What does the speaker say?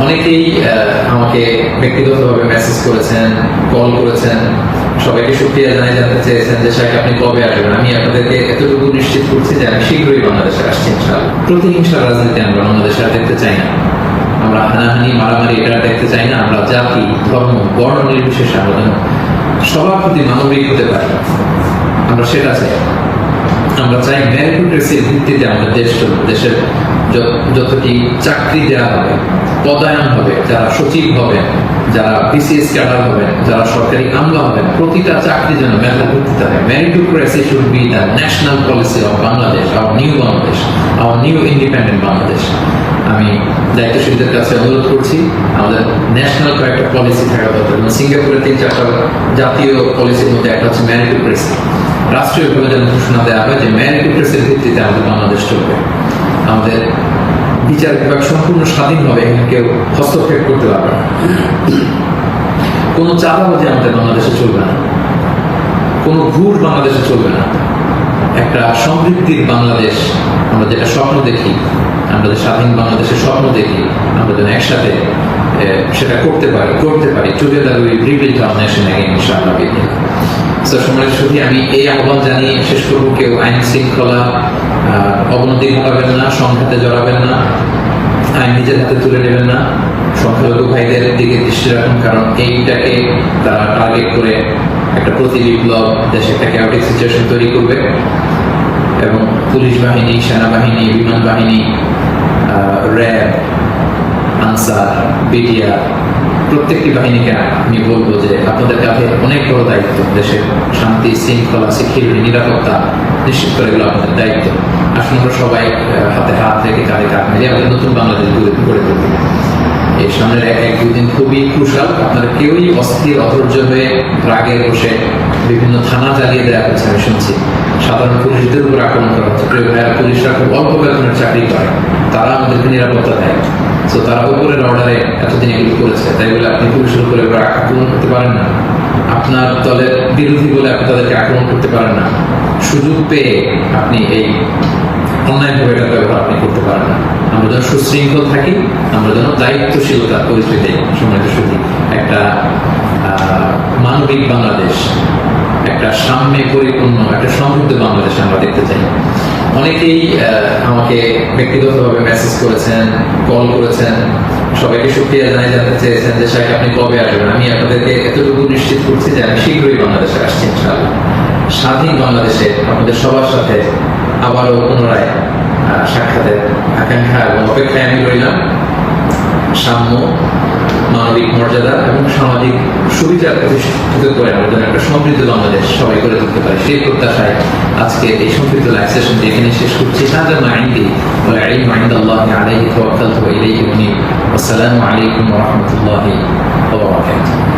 অনেকেই আমাকে ব্যক্তিগতভাবে মেসেজ করেছেন কল করেছেন। সবাইকে সুক্রিয়া জানাই, জানতে চেয়েছেন যে সাহেব আপনি কবে আসবেন? আমি আপনাদেরকে এতটুকু নিশ্চিত করছি যে, আমি শীঘ্রই বাংলাদেশে আসছি, ইনশাআল্লাহ। প্রতিহিংসার রাজনীতি আমরা বাংলাদেশে আর দেখতে চাই না। আমরা হানাহানি, মারামারি এটা দেখতে চাই না। আমরা জাতি, ধর্ম, বর্ণ নির্বিশেষে আমরা সবার প্রতি মানবিক হতে পারি। আমরা সেটা চাই। আমরা চাই মেরিটোক্রেসির ভিত্তিতে আমাদের দেশ দেশের যতটি চাকরি দেওয়া হবে, পদায়ন হবে, যারা সচিব হবে যারা বিসিএস ক্যাডার হবেন, যারা সরকারি আমলা হবে প্রতিটা চাকরি যেন মেধা ভিত্তিতে হয় meritocracy should be the national policy of Bangladesh our new Bangladesh our new independent Bangladesh আমি দায়িত্বশীলদের কাছে অনুরোধ করছি, আমাদের ন্যাশনাল কয়েকটা পলিসি থাকা দরকার যেমন সিঙ্গাপুরের তিন চারটা জাতীয় পলিসির মধ্যে একটা হচ্ছে মেরিটোক্রেসি রাষ্ট্রীয়ভাবে যেন ঘোষণা দেওয়া হয় যে মেরিটোক্রেসির ভিত্তিতে আমাদের বাংলাদেশ চলবে। আমাদের বিচার বিভাগ সম্পূর্ণ স্বাধীনভাবে এখানে কেউ হস্তক্ষেপ করতে পারবে না। কোনো চাঁদাবাজি আমাদের বাংলাদেশে চলবে না। কোনো ঘুর বাংলাদেশে চলবে না। একটা সমৃদ্ধির বাংলাদেশ, আমরা যেটা স্বপ্ন দেখি, আমরা যে স্বাধীন বাংলাদেশের স্বপ্ন দেখি, আমরা যেন একসাথে সেটা করতে পারি করতে পারি আমি এই আহ্বান জানিয়ে শেষ করব, কেউ আইন শৃঙ্খলা অবনতি ঘটাবেন না, সংঘাতে জড়াবেন না, আইন নিজের হাতে তুলে নেবেন না, সংখ্যালঘু ভাইদের দিকে দৃষ্টি রাখুন, কারণ এইটাকে তারা টার্গেট করে একটা প্রতি বিপ্লব দেশে একটা ক্যাওটিক সিচুয়েশন তৈরি করবে। এবং পুলিশ বাহিনী, সেনাবাহিনী, বিমান বাহিনী র্যাব, আনসার বিডিআর প্রত্যেকটি বাহিনীকে আমি বলব যে আপনাদের কাছে অনেক বড় দায়িত্ব। দেশের শান্তি, শৃঙ্খলা সিকিউরিটি নিরাপত্তা নিশ্চিত করে এগুলো আপনাদের দায়িত্ব। আসুন আমরা সবাই হাতে হাত রেখে কাঁধে কাঁধ মিলে আমাদের নতুন বাংলাদেশ গড়ে তুলব। এই সামনের এক এক দুদিন খুবই ক্রুশাল আপনারা কেউই অস্থির, অধৈর্য হয়ে রাগে বসে বিভিন্ন থানা জ্বালিয়ে দেওয়া হচ্ছে আমি শুনছি। সাধারণ পুলিশদের উপর আক্রমণ করা হচ্ছে। প্রিয় ভাইয়া পুলিশরা খুব অল্প বেতনের চাকরি করে। তারা আমাদেরকে নিরাপত্তা দেয়। তো তারা উপরের অর্ডারে এতদিন এগুলো করেছে। তাই বলে আপনি পুলিশের উপরে আক্রমণ করতে পারেন না। আপনার দলের বিরোধী বলে আপনি তাদেরকে আক্রমণ করতে পারেন না। সুযোগ পেয়ে আপনি এই অন্যায়ভাবে এটা ব্যবহার আপনি করতে পারেন না। আমরা যেন সুশৃঙ্খল থাকি, আমরা যেন দায়িত্বশীলতার পরিচয় দিই সময় শুধু একটা মানবিক বাংলাদেশ, একটা সাম্যে পরিপূর্ণ, একটা সমৃদ্ধ বাংলাদেশ আমরা দেখতে চাই। অনেকেই আমাকে ব্যক্তিগতভাবে মেসেজ করেছেন কল করেছেন, সবাইকে সুক্রিয়া জানাই জানতে চেয়েছেন যে, সাহেব, আপনি কবে আসবেন? আমি আপনাদেরকে এতটুকু নিশ্চিত করছি যে আমি শীঘ্রই বাংলাদেশে আসছি, ইনশাআল্লাহ। স্বাধীন বাংলাদেশে আপনাদের সবার সাথে আবারও পুনরায় সাক্ষাতের আকাঙ্ক্ষা হ্যাঁ, এবং অপেক্ষায় আমি রইলাম। সাম্য, মানবিক মর্যাদা এবং সামাজিক সুবিধা প্রতিষ্ঠিত করে আমার জন্য একটা সমৃদ্ধ বাংলাদেশ সবাই করে তুলতে পারে। সেই প্রত্যাশায় আজকে এই সমৃদ্ধ লাইফ সেশনটি এখানে শেষ করছি। হাজা মাইন্ডে বলে আলী মাইন্দ আল্লাহ আলাইহি তাওয়াক্কালতু ইলাইহি মুনিব আসসালামু আলাইকুম ওয়া রাহমাতুল্লাহি ওয়া বারাকাতুহু।